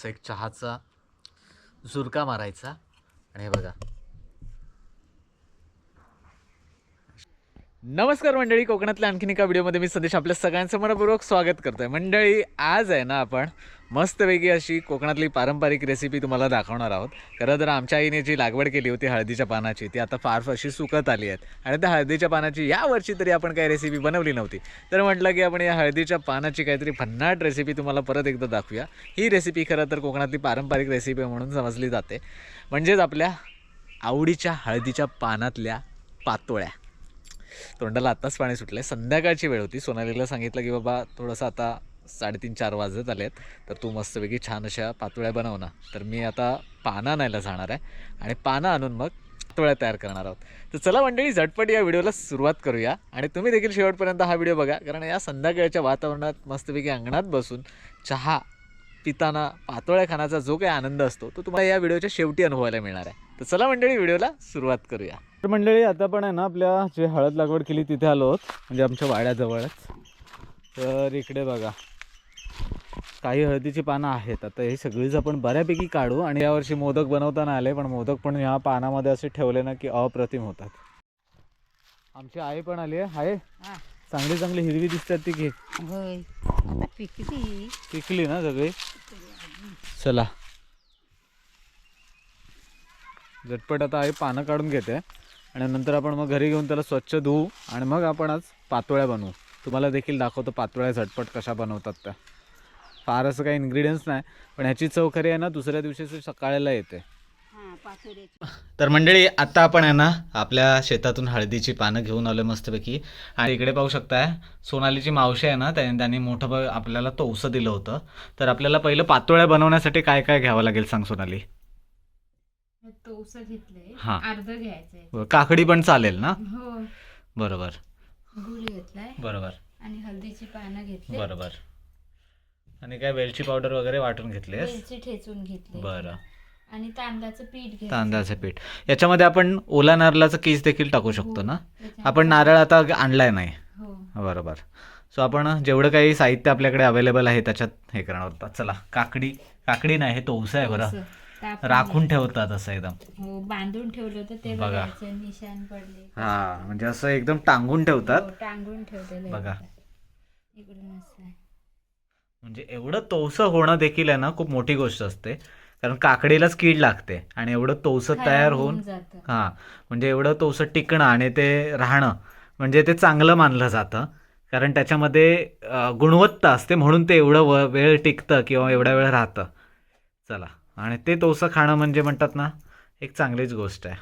असा एक चहाचा झुरका मारायचा. आणि हे बघा. नमस्कार मंडळी कोकणातल्या आणखीन एका व्हिडिओमध्ये मी संदेश आपल्या सगळ्यांचं मनपूर्वक स्वागत करतोय. मंडळी आज आहे ना आपण मस्तपैकी अशी कोकणातली पारंपरिक रेसिपी तुम्हाला दाखवणार आहोत. खरं तर आमच्या आईने जी लागवड केली होती हळदीच्या पानाची ती आता फार अशी सुकत आली आहेत आणि त्या हळदीच्या पानाची या वर्षी तरी आपण काही रेसिपी बनवली नव्हती. तर म्हटलं की आपण या हळदीच्या पानाची काहीतरी भन्नाट रेसिपी तुम्हाला परत एकदा दाखवूया. ही रेसिपी खरं तर कोकणातली पारंपरिक रेसिपी म्हणून समजली जाते. म्हणजेच आपल्या आवडीच्या हळदीच्या पानातल्या पातोळ्या. तोंडाला आत्ताच पाणी सुटलं आहे संध्याकाळची वेळ होती. सोनालीला सांगितलं की बाबा थोडंसं आता साडेतीन चार वाजत आले आहेत तर तू मस्तपैकी छान अशा पातोळ्या बनव ना. तर मी आता पानं आणायला जाणार आहे आणि पानं आणून मग पातोळ्या तयार करणार आहोत. तर चला मंडळी झटपट या व्हिडिओला सुरुवात करूया आणि तुम्ही देखील शेवटपर्यंत हा व्हिडिओ बघा. कारण या संध्याकाळच्या वातावरणात मस्तपैकी अंगणात बसून चहा पिताना पातोळ्या खाण्याचा जो काही आनंद असतो तो तुम्हाला या व्हिडिओच्या शेवटी अनुभवायला मिळणार आहे. तर चला मंडळी व्हिडिओला सुरुवात करूया. तर मंडळी आता पण आहे ना आपल्या जे हळद लागवड केली तिथे आलो आहोत म्हणजे आमच्या वाड्याजवळच. तर इकडे बघा काही हळदीची पानं आहेत. आता हे सगळीच आपण बऱ्यापैकी काढू आणि यावर्षी मोदक बनवताना आले पण मोदक पण ह्या पानामध्ये असे ठेवले ना की अप्रतिम होतात. आमची आई पण आली आहे. चांगली चांगली हिरवी दिसतात ती घे. पिकली ना सगळी? चला. झटपट आता आई पानं काढून घेते. आणि नंतर आपण मग घरी घेऊन त्याला स्वच्छ धुवू आणि मग आपण आज पातोळ्या बनवू. तुम्हाला देखील दाखवतो पातोळ्या झटपट कशा बनवतात त्या. फार असं काही इन्ग्रेडियंट्स नाही पण ह्याची चव खरी आहे ना दुसऱ्या दिवशी सकाळला येते. हा तर मंडळी आता आपण आहे ना आपल्या शेतातून हळदीची पानं घेऊन आलो मस्तपैकी. आणि इकडे पाहू शकताय सोनालीची मावशी आहे ना त्याने त्यांनी मोठं आपल्याला तवसं दिलं होतं. तर आपल्याला पहिलं पातोळ्या बनवण्यासाठी काय काय घ्यावं लागेल सांग सोनाली? तोस घेतलंय. हा. अर्ध घ्यायचंय. बरं, काकडी पण चालेल ना? हो. बरोबर. गुळ घेतलाय. बरोबर. आणि हळदीची पानं घेतली बरोबर. आणि काय वेलची पावडर वगैरे वाटून घेतलीस वेलची ठेचून घेतली बरं. आणि तांदळाचं पीठ घ्यायचं तांदळाचं पीठ. याच्यामध्ये आपण ओला नारळाचं कीस देखील टाकू शकतो ना? आपण नारळ आता आणलाय नाही. हो. बरोबर. सो आपण जेवढं काही साहित्य आपल्याकडे अवेलेबल आहे त्याच्यात हे करणार होता चला काकडी काकडी नाही हे तोस आहे बरं. राखून ठेवतात असं एकदम. हो बांधून ठेवलं होतं ते बघा. निशाण पडले. हा म्हणजे असं एकदम टांगून ठेवतात. हो, टांगून ठेवलेलं बघा. म्हणजे एवढं तोसं होणं देखील आहे ना खूप मोठी गोष्ट असते. कारण काकडीलाच कीड लागते आणि एवढं तोसं खराब तयार होऊन हां म्हणजे एवढं तोसं टिकणं आणि ते राहणं म्हणजे ते चांगलं मानलं जातं. कारण त्याच्यामध्ये गुणवत्ता असते म्हणून ते एवढं वेळ टिकतं किंवा एवढा वेळ राहतं. चला. आणि ते तोसं खाणं म्हणजे म्हणतात ना एक चांगलीच गोष्ट आहे.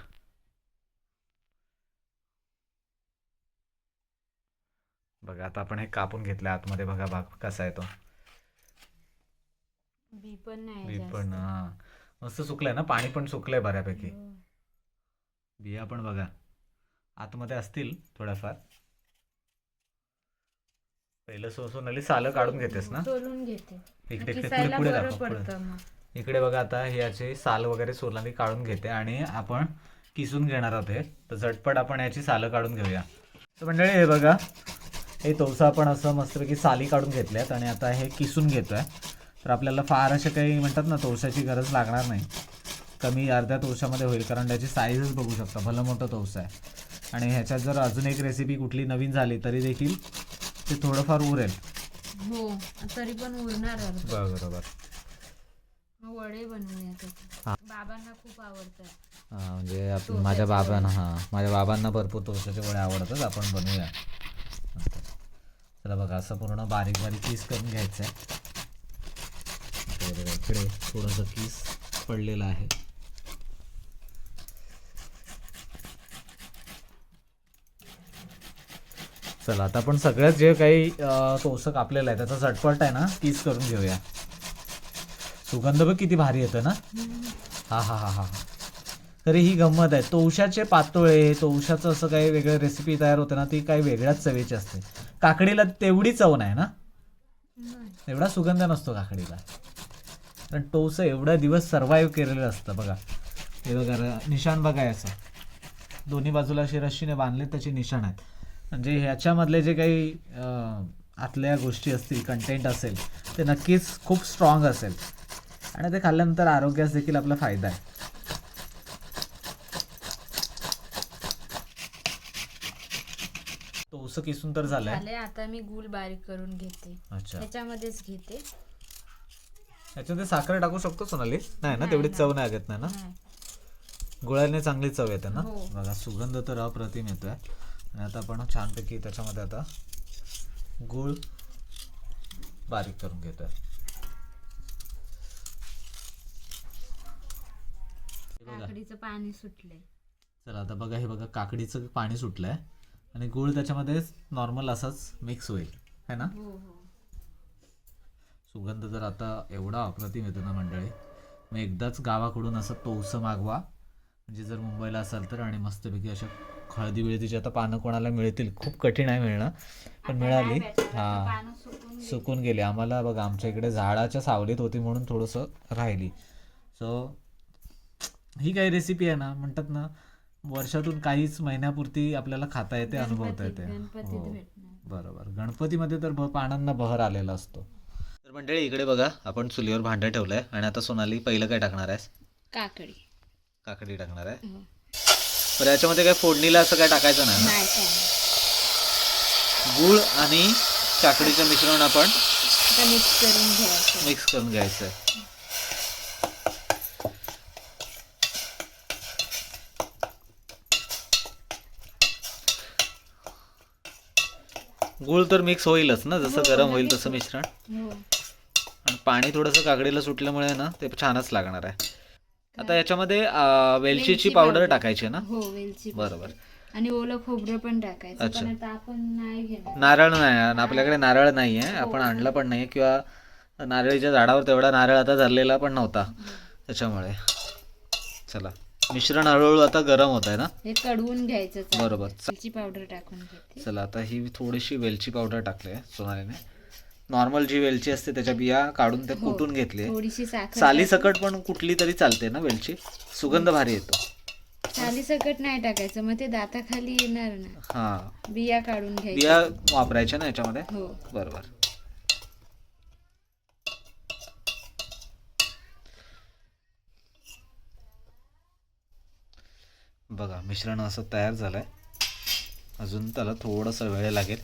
बघा आता आपण हे कापून घेतलं आतमध्ये. बघा भाग कसा आहे तो. बी पण नाही बी जास्त. पण हां. मस्त सुकलंय ना? पाणी पण सुकलंय बऱ्यापैकी. हो. बिया पण बघा. आतमध्ये असतील थोड्याफार. पहिलं सो सोनाली सालं काढून घेतेस ना? सोलून घेते. इकडे इकडे पुढे पुढे बरं दाखव पुढे. पडतं मग. इकडे बघा आता हे याचे साल वगैरे सोनाली काढून घेते आणि आपण किसून घेणार आहोत हे. तर झटपट आपण याची सालं काढून घेऊया. तर मंडळी हे बघा हे तवसा आपण असं मस्तपैकी साली काढून घेतल्यात आणि आता हे किसून घेतोय. तर आपल्याला फार असे काही म्हणतात ना तवसाची गरज लागणार नाही. कमी अर्ध्या तवशामध्ये होईल कारण त्याची साईजच बघू शकता. भलं मोठं तवसा आहे. आणि ह्याच्यात जर अजून एक रेसिपी कुठली नवीन झाली तरी देखील ते थोडंफार उरेल. हो तरी पण उरणार. बरोबर. मग वडे. बाबांना खूप आवडतात. हां म्हणजे आप- माझ्या. बाबांना हां माझ्या बाबांना भरपूर तोशाचे वडे आवडतात आपण बनवूया. चला बघा असं पूर्ण बारीक बारीक पीस करून घ्यायचं आहे. इकडे थोडंसं पीस पडलेलं आहे. चला आता आपण सगळ्यात जे काही अं, तोसं कापलेलं आहे त्याचा झटपट आहे ना पीस करून घेऊया. सुगंध बघ किती भारी येतं ना? हा हा हा हा. तरी ही गंमत आहे. तवशाचे पातोळे तवशाचं असं काही वेगळं रेसिपी तयार होते ना ती काही वेगळ्याच चवीची असते. काकडीला तेवढी चव नाही ना? एवढा सुगंध नसतो काकडीला. कारण टोस एवढा दिवस सर्वाईव्ह केलेलं असतं बघा. हे बघा निशाण बघा याचं. दोन्ही बाजूला अशी रश्शीने बांधले त्याचे निशाण आहेत. म्हणजे ह्याच्यामधले जे काही आतल्या गोष्टी असतील कंटेंट असेल ते नक्कीच खूप स्ट्रॉंग असेल. आणि ते खाल्ल्यानंतर आरोग्यास देखील आपला फायदा आहे. तोस किसून तर झालंय. झाले आता मी गुल बारीक करून घेते. अच्छा. त्याच्यामध्येच घेते. याच्यामध्ये साखर टाकू शकतो सोनाली? नाही ना तेवढी चव नाही लागत नाही ना? नाही. गुळाने चांगली चव येते ना? हो. बघा सुगंध तर अप्रतिम येतोय. आणि आता आपण छानपैकी त्याच्यामध्ये आता गुळ बारीक करून घेतोय हे बघा काकडीचं पाणी सुटलंय. चला आता बघा हे बघा काकडीचं पाणी सुटलंय. आणि गुळ त्याच्यामध्ये नॉर्मल असाच मिक्स होईल. है ना? हो हो. सुगंध तर आता एवढा अप्रतिम येतो ना मंडळी मग एकदाच गावाकडून असं तोसं मागवा. म्हणजे जर मुंबईला असाल तर आणि मस्तपैकी अशा हळदी बिळदीची आता पानं कोणाला मिळतील? खूप कठीण आहे मिळणं. पण मिळाली. हां. सुकून गेली. आम्हाला बघा आमच्या इकडे झाडाच्या सावलीत होती म्हणून थोडंसं राहिली. सो ही काही रेसिपी आहे ना म्हणतात ना वर्षातून काहीच महिन्यापुरती आपल्याला खाता येते अनुभवता येते. हो. बरोबर. गणपतीमध्ये तर पानांना बहर आलेला असतो. तर मंडळी इकडे बघा आपण चुलीवर भांडं ठेवलंय आणि आता सोनाली पहिलं काय टाकणार आहेस? काकडी. काकडी टाकणार आहे. हो. तर याच्यामध्ये काय फोडणीला असं काय टाकायचं नाही गूळ आणि काकडीचं मिश्रण आपण आता मिक्स करून घ्यायचं. मिक्स करून घ्यायचं गूळ तर मिक्स होईलच ना जसं गरम होईल तसं मिश्रण. हो. आणि पाणी थोडंसं काकडीला सुटल्यामुळे ना ते छानच लागणार आहे. आता याच्यामध्ये वेलचीची वेलची पावडर. टाकायची ना? हो वेलची बरोबर. आणि ओलं खोबरं पण टाकायचं अच्छा. पण आता आपण नाही घेणार. नारळ नाही आहे. आपल्याकडे नारळ. नाही आहे आपण आणलं पण नाही किंवा नारळीच्या झाडावर तेवढा नारळ आता धरलेला पण नव्हता. त्याच्यामुळे. चला. मिश्रण हळूहळू आता गरम होत आहे ना? हे कडवून घ्यायचं. बरोबर. वेलची पावडर टाकून घेते. चला आता ही थोडीशी वेलची पावडर टाकली आहे सोनालीने. नॉर्मल जी वेलची असते त्याच्या बिया काढून ते हो. कुटून घेतली थोडीशी साखर साली सकट पण कुठली तरी चालते ना वेलची? सुगंध भारी येतो. साली सकट नाही टाकायचं मग ते दाताखाली येणार ना. हा. बिया काढून घ्यायच्या. बिया वापरायच्या ना याच्यामध्ये? हो. बरोबर. बघा मिश्रण असं तयार झालंय. अजून त्याला थोडासा वेळ लागेल.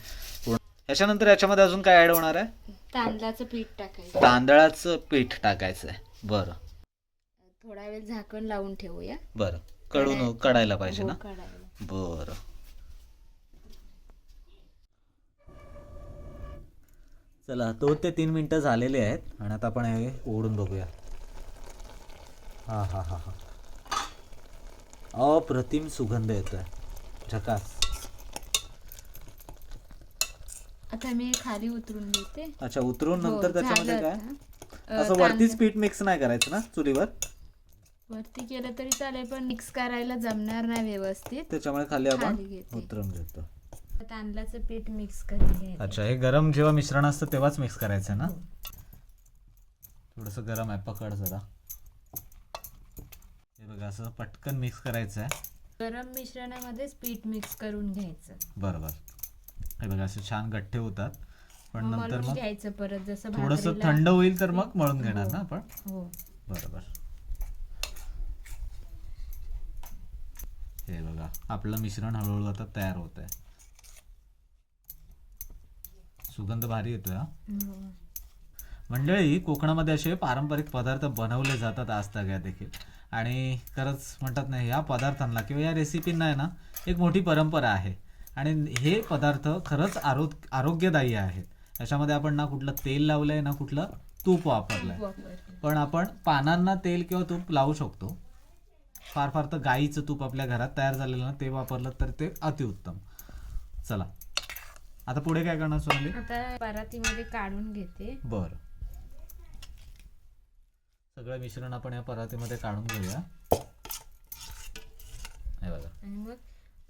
याच्यानंतर याच्यामध्ये अजून काय ऍड होणार आहे? तांदळाचं पीठ टाकायचं. तांदळाचं पीठ टाकायचं आहे बरं. थोडा वेळ झाकण लावून ठेवूया. बरं. कडून कडायला पाहिजे हो, ना? काढायला. बरं. चला दोन ते तीन मिनटं झालेले आहेत आणि आता आपण हे ओढून बघूया. हा हा हा हा. अप्रतिम सुगंध येतोय. झकास. आता मी खाली उतरून घेते. अच्छा उतरून हो, नंतर त्याच्यामध्ये झालं काय? आता. अ, असं वरतीच पीठ मिक्स नाही करायचं ना चुलीवर? वरती केलं तरी चालेल पण मिक्स करायला जमणार नाही व्यवस्थित. त्याच्यामुळे खाली आपण घेते. उतरून घेतो. तांदळाचं पीठ मिक्स करून घ्यायचं. अच्छा हे गरम जेव्हा मिश्रण असतं तेव्हाच मिक्स करायचं ना? थोडंसं गरम आहे पकड जरा. हे बघा असं पटकन मिक्स करायचं आहे. गरम मिश्रणामध्येच पीठ मिक्स करून घ्यायचं. बरोबर. हे बघा असे छान गठ्ठे होतात. पण मग नंतर मळून मग घ्यायचं परत जसं थोडंसं भाकरीला- थंड होईल तर मग मळून घेणार ना आपण? हो. बरोबर. हे बघा आपलं मिश्रण हळूहळू आता तयार होत आहे सुगंध भारी येतोय हा. हो. मंडळी कोकणामध्ये असे पारंपरिक पदार्थ बनवले जातात आजताग्या देखील. आणि खरंच म्हणतात ना या पदार्थांना किंवा या रेसिपींना आहे ना एक मोठी परंपरा आहे. आणि हे पदार्थ खरंच आरोग आरोग्यदायी आहेत याच्यामध्ये आपण ना कुठलं तेल लावलंय ना कुठलं तूप वापरलंय. वापर. पण आपण पानांना तेल किंवा तूप लावू शकतो. फार फार तर गाईचं तूप आपल्या घरात तयार झालेलं ना ते वापरलं तर ते अतिउत्तम. चला. आता पुढे काय करणार सोनाली? आता परातीमध्ये काढून घेते. बर. सगळं मिश्रण आपण या परातीमध्ये काढून घेऊया. हे बघा. आणि मग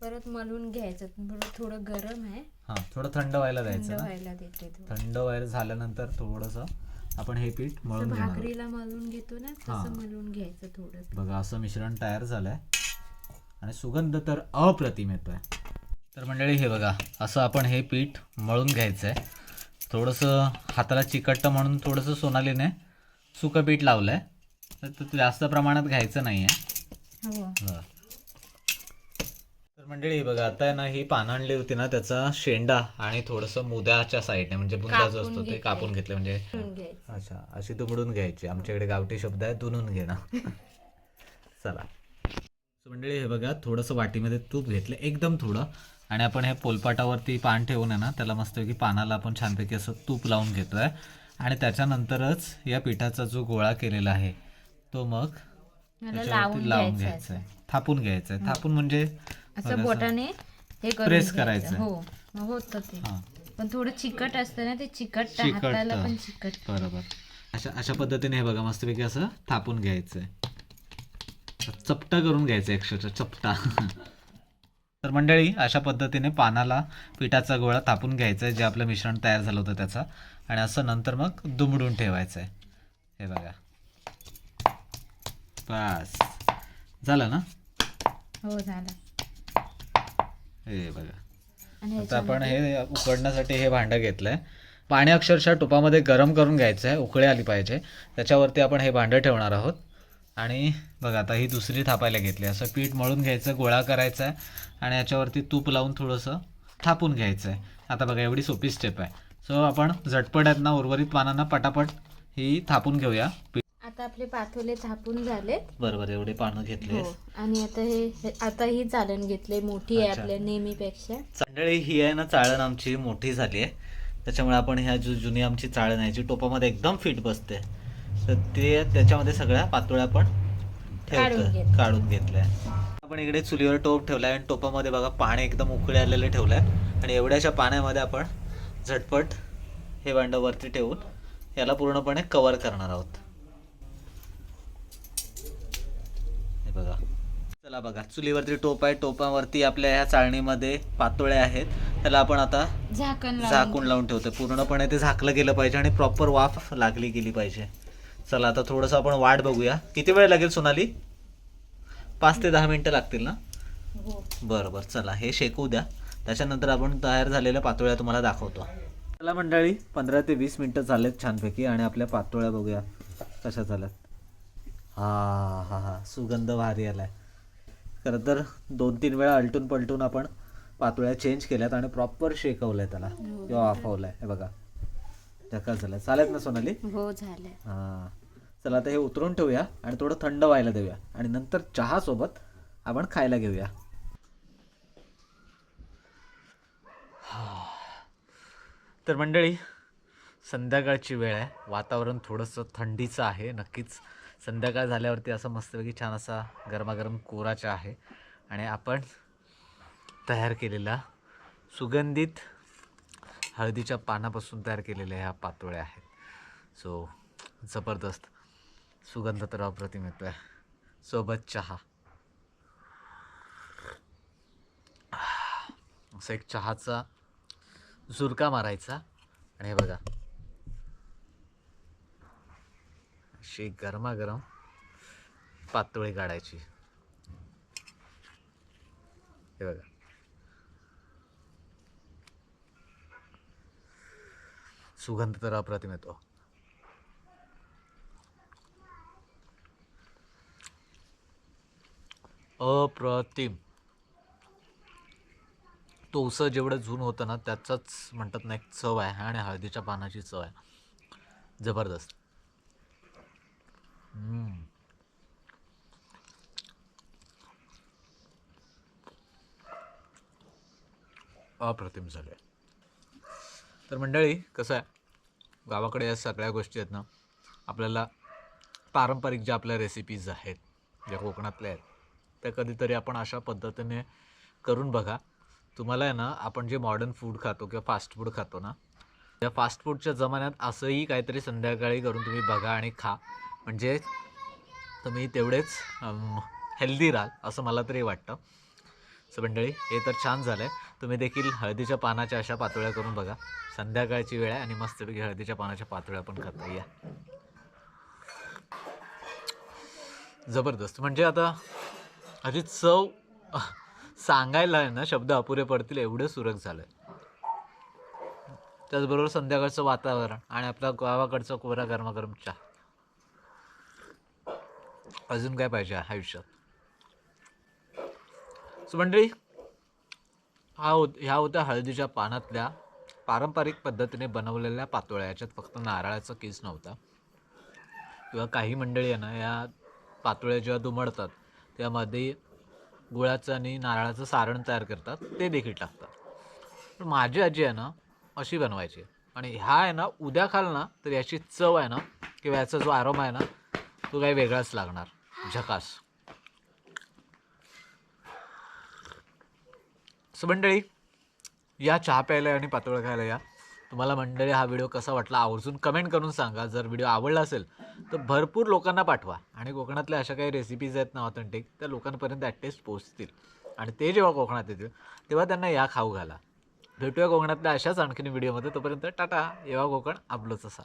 परत मलून घ्यायचं. परत थोडं गरम आहे. हा थोडं थंड व्हायला द्यायचं व्हायला देते थोडं. व्हायला झाल्यानंतर थोडस आपण हे पीठ मळून. भाकरीला मलून घेतो ना. तसं मलून घ्यायचं थोडं बघा असं मिश्रण तयार झालंय. आणि सुगंध तर अप्रतिम येतोय. तर मंडळी हे बघा असं आपण हे पीठ मळून घ्यायचं आहे थोडंसं हाताला चिकटतं म्हणून थोडंसं सोनालीने सुकं पीठ लावलंय. तर ते जास्त प्रमाणात घ्यायचं नाही आहे हो. तर मंडळी बघा आता ना ही पानं आणली होती ना त्याचा शेंडा आणि थोडंसं मुद्याच्या साईडने म्हणजे बुंदा जो कापून असतो ते. कापून घेतले म्हणजे. अच्छा अशी दुमडून घ्यायची. आमच्याकडे गावठी शब्द आहे दुनून घेणं. चला. मंडळी हे बघा थोडंसं वाटीमध्ये तूप घेतलं एकदम थोडं. आणि आपण हे पोलपाटावरती पान ठेवून आहे ना त्याला मस्तपैकी पानाला आपण छानपैकी असं तूप लावून घेतोय. आणि त्याच्यानंतरच या पिठाचा जो गोळा केलेला आहे तो मग त्याच्यावरती लावून घ्यायचं आहे थापून घ्यायचं आहे थापून म्हणजे असं बोटाने हे करून Press घ्यायचं. करायचं. हो मग होतं ते. हां. पण थोडं चिकट असतं ना ते चिकट चिकटतं. हाताला पण चिकट. बरोबर. अशा अशा पद्धतीने हे बघा मस्तपैकी असं थापून घ्यायचं आहे चपटा करून घ्यायचं आहे अक्षरशः चपटा. तर मंडळी अशा पद्धतीने पानाला पिठाचा गोळा थापून घ्यायचा आहे जे आपलं मिश्रण तयार झालं होतं त्याचा. आणि असं नंतर मग दुमडून ठेवायचं आहे हे बघा. बस. झालं ना? हो झालं. हे बघा. आता आपण हे उकडण्यासाठी हे भांडं घेतलंय. पाणी अक्षरशः तुपामध्ये गरम करून घ्यायचं आहे उकळी आली पाहिजे. त्याच्यावरती आपण हे भांडं ठेवणार आहोत. आणि बघा आता ही दुसरी थापायला घेतली. असं पीठ मळून घ्यायचं गोळा करायचा आहे. आणि याच्यावरती तूप लावून थोडंसं थापून घ्यायचं आहे आता बघा एवढी सोपी स्टेप आहे. सो आपण झटपट आहेत ना उर्वरित पानांना पटापट ही थापून घेऊया. आता आपले पाथोले थापून झालेत. बरोबर एवढे पानं घेतले हो आणि आता हे आता ही चालन घेतले मोठी आहे अच्छा. आपल्या नेहमीपेक्षा. मंडळी ही आहे ना चाळण आमची मोठी झाली आहे. त्याच्यामुळे आपण ह्या जो जुनी आमची चाळण आहे जी टोपामध्ये एकदम फिट बसते. तर ते त्याच्यामध्ये सगळ्या पातोळ्या आपण काढून ठेवतो घेतल्या. काढून घेतल्या आपण इकडे चुलीवर टोप ठेवलाय आणि टोपामध्ये बघा पाणी एकदम उकळे आलेले ठेवलंय. आणि एवढ्याशा पाण्यामध्ये आपण झटपट हे भांडं वरती ठेवून याला पूर्णपणे कव्हर करणार आहोत. हे बघा. चला बघा. चुलीवरती टोप आहे. टोपावरती आपल्या ह्या चाळणीमध्ये पातोळ्या आहेत. त्याला आपण आता झाकण झाकून लावून ठेवतोय. पूर्णपणे ते झाकलं गेलं पाहिजे आणि प्रॉपर वाफ लागली गेली पाहिजे. चला आता थोडंसं आपण वाट बघूया. किती वेळ लागेल सोनाली? पाच ते दहा मिनिटं लागतील ना? हो. बरं बरं. चला हे शेकू द्या. त्याच्यानंतर आपण तयार झालेल्या पातोळ्या तुम्हाला दाखवतो. चला मंडळी पंधरा ते वीस मिनटं झालेत छानपैकी आणि आपल्या पातोळ्या बघूया कशा झाल्यात. हा हा हा सुगंध भारी आलाय. खरं तर दोन तीन वेळा अलटून पलटून आपण पातोळ्या चेंज केल्यात आणि प्रॉपर शेकवलंय त्याला. किंवा वाफवलंय हे बघा. झकास झालाय. चालेल ना सोनाली? हो झाले हां. चला आता हे उतरून ठेवूया आणि थोडं थंड व्हायला देऊया. आणि नंतर चहा सोबत आपण खायला घेऊया. तर मंडळी संध्याकाळची वेळ आहे. वातावरण थोडंसं थंडीचं आहे. नक्कीच संध्याकाळ झाल्यावरती असं मस्तपैकी छान असा गरमागरम कोराचा आहे. आणि आपण तयार केलेला सुगंधित हळदीच्या पानापासून तयार केलेल्या ह्या पातोळ्या आहेत. सो जबरदस्त सुगंध तर अप्रतिम येतो आहे सोबत चहा. असं एक चहाचा झुरका मारायचा. आणि हे बघा. अशी गरमागरम पातोळी काढायची. हे बघा. सुगंध तर अप्रतिम येतो. अप्रतिम. तोसं जेवढं जून होतं ना त्याचाच म्हणतात ना एक चव आहे आणि हळदीच्या पानाची चव आहे. जबरदस्त. अप्रतिम अप्रतिम झाले. तर मंडळी कसं आहे? गावाकडे या सगळ्या गोष्टी आहेत ना आपल्याला पारंपरिक ज्या आपल्या रेसिपीज आहेत ज्या कोकणातल्या आहेत त्या कधीतरी आपण अशा पद्धतीने करून बघा. तुम्हाला आहे ना आपण जे मॉडर्न फूड खातो किंवा फास्ट फूड खातो ना त्या फास्ट फूडच्या जमान्यात असंही काहीतरी संध्याकाळी करून तुम्ही बघा आणि खा. म्हणजे तुम्ही तेवढेच हेल्दी राहाल असं मला तरी वाटतं. सो मंडळी हे तर छान झालं आहे तुम्ही देखील हळदीच्या पानाच्या अशा पातोळ्या करून बघा. संध्याकाळची वेळ आहे आणि मस्तपैकी हळदीच्या पानाच्या पातोळ्या पण खाता या. जबरदस्त. म्हणजे आता अशी चव सांगायला आहे ना शब्द अपुरे पडतील एवढं सुरक झालं त्याचबरोबर संध्याकाळचं वातावरण आणि आपला गावाकडचा कोरा गरमागरम चहा. अजून काय पाहिजे आयुष्यात? सो मंडळी हा होत ह्या होत्या हळदीच्या पानातल्या पारंपरिक पद्धतीने बनवलेल्या पातोळ्या. याच्यात फक्त नारळाचा केस नव्हता. किंवा काही मंडळी आहे ना या पातोळ्या जेव्हा दुमडतात त्यामध्ये गुळाचं आणि नारळाचं सारण तयार करतात ते देखील टाकतात. पण माझी आजी आहे ना अशी बनवायची. आणि ह्या आहे ना उद्या खाल ना तर याची चव आहे ना किंवा याचा जो आरोम आहे ना तो काही वेगळाच लागणार. झकास. सो मंडळी या चहा प्यायला आणि पातोळ खायला या. तुम्हाला मंडळी हा व्हिडिओ कसा वाटला आवर्जून कमेंट करून सांगा. जर व्हिडिओ आवडला असेल तर भरपूर लोकांना पाठवा. आणि कोकणातल्या अशा काही रेसिपीज आहेत ना ऑथेंटिक त्या लोकांपर्यंत ॲटलिस्ट पोहोचतील. आणि ते जेव्हा कोकणात येतील तेव्हा त्यांना या खाऊ घाला. भेटूया कोकणातल्या अशाच आणखीन व्हिडिओमध्ये तोपर्यंत टाटा. येवा कोकण आपलंच असा.